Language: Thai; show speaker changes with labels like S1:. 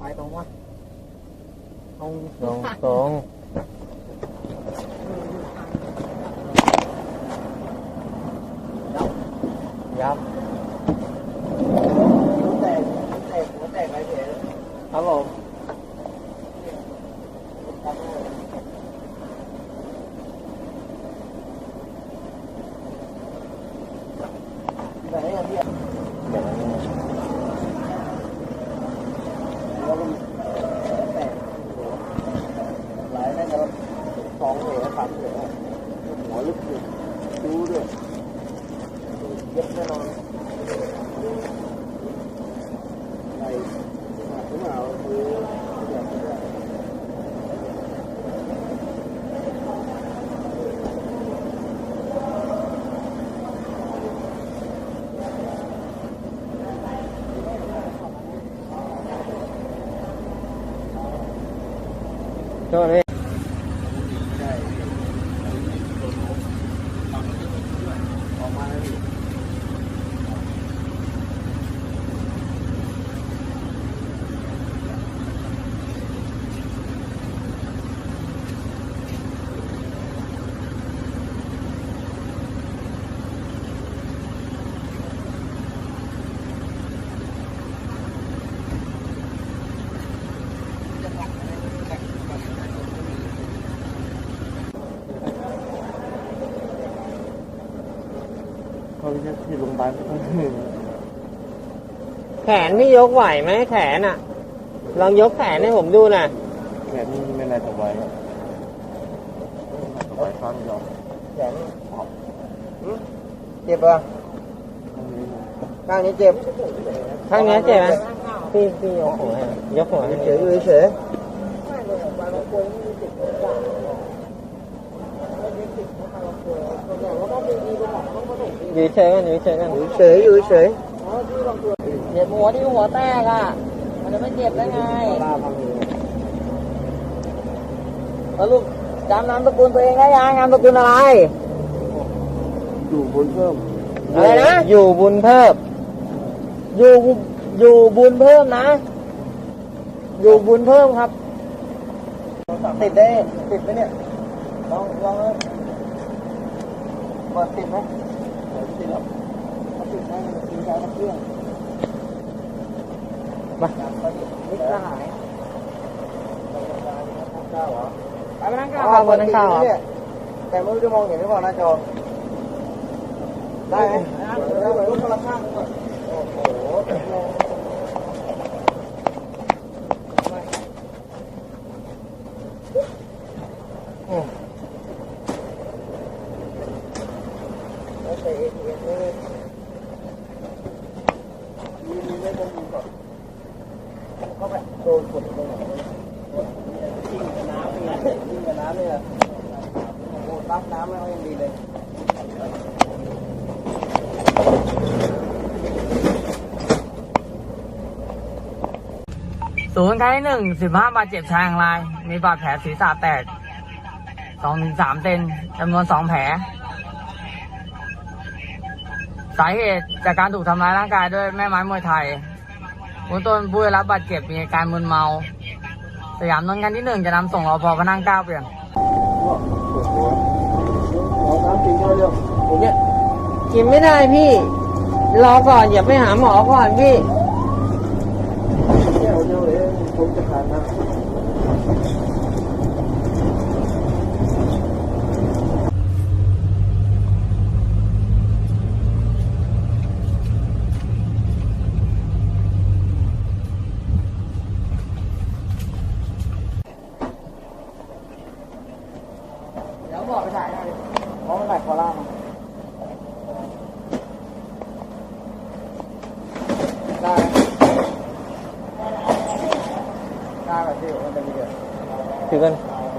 S1: ไปตรงวะตรง
S2: ตรงตรงยับ
S1: หัวแตกแตกหัวแตกอะไรเถอะ
S2: ครับผม
S1: ไหนอะพี่แล้วก็แตกหลายแม่งแล้วสองเหลือสามเหลือหัวลึกอยู่ ดูด้วยเย็บแน่นอนอะไรหนักหรือเปล่าคืออยากจะได้
S2: โทษพี่
S1: ออกมาแล้วดิ
S2: เขาไปที่โรงพยาบาลก็ต้องเหนื่อย
S3: แขนพี่ยกไหวไหมแขนอะ ลองยกแขนให้ผมดูหน่อย
S2: แขนนี่ไม่น่าจะไหวสบายข้างยอม
S1: แขนเจ็บป่ะข้างนี้เจ็บ
S3: ข้างเนี้ยเจ็บไหมพี่พี่ยกหัวให้ยกหัวให้
S1: เฉยอยู่เฉย
S3: อยู่เฉยกันอยู่เฉยกัน
S1: อยู่เฉยอยู่เฉย
S3: เจ็บหัวที่หัวแตกอะ มันจะไม่เจ็บได้ไง
S1: ลาพังอยู่
S3: แล้วลูกจำนามสกุลตัวเองได้ยังนามสกุลอะไร
S1: อยู่บนเพิ่ม
S3: อะไรนะอยู่บุญเพิ่มอยู่อยู่บุญเพิ่มนะ อยู่บุญเพิ่มครับ
S1: ติดได้ติดไหมเนี่ยลองลองเลยเปิดติดไหมเปิดติดแล้วถ้าติดได้มันกินใจกับเครื่อง
S3: มา
S1: นิดละหายข้าวเหรอ
S3: ไปไปนั่งข้าวครับบนนั่งข้าวครับ
S1: เนี่ยแต่ไม่รู้จะมองเห็นหรือเปล่าหน้าจอได้ไหมได้ไหมลูกคนละข้างก่อนโอ้โหแล้วใส่ ATM เลยมีมีไม่ต้องมีก่อนก็แบบโดนกดตรงไหนยิงกับน้ำเลยยิงกับน้ำเลยอะโอ้โห รับน้ำแล้วยังดีเลย
S3: ศูนย์ครั้งที่หนึ่งสิบห้าบาดเจ็บชายอย่างไรมีบาดแผลศีรษะแตกสองถึงสามเซนจำนวนสองแผล สาเหตุจากการถูกทำร้ายร่างกายด้วยแม่ไม้มวยไทยเบื้องต้นผู้ได้รับบาดเจ็บมีอาการมึนเมา สยามนนท์กันที่หนึ่งจะนำส่งรอพอพระนั่งเกล้าเปลี่ยน
S1: ขอน้ำกินข้าวเร็วผมเนี่ย
S3: กินไม่ได้พี่ รอก่อนอย่าไปหาหมอก่อนพี่
S1: แก้วเดียวเองผมจะขาดน้ำ
S3: เดี๋ยวบอกไปถ่ายหน่อย
S1: เพราะมันไหลคอล่ามาได้ไหม ได้แ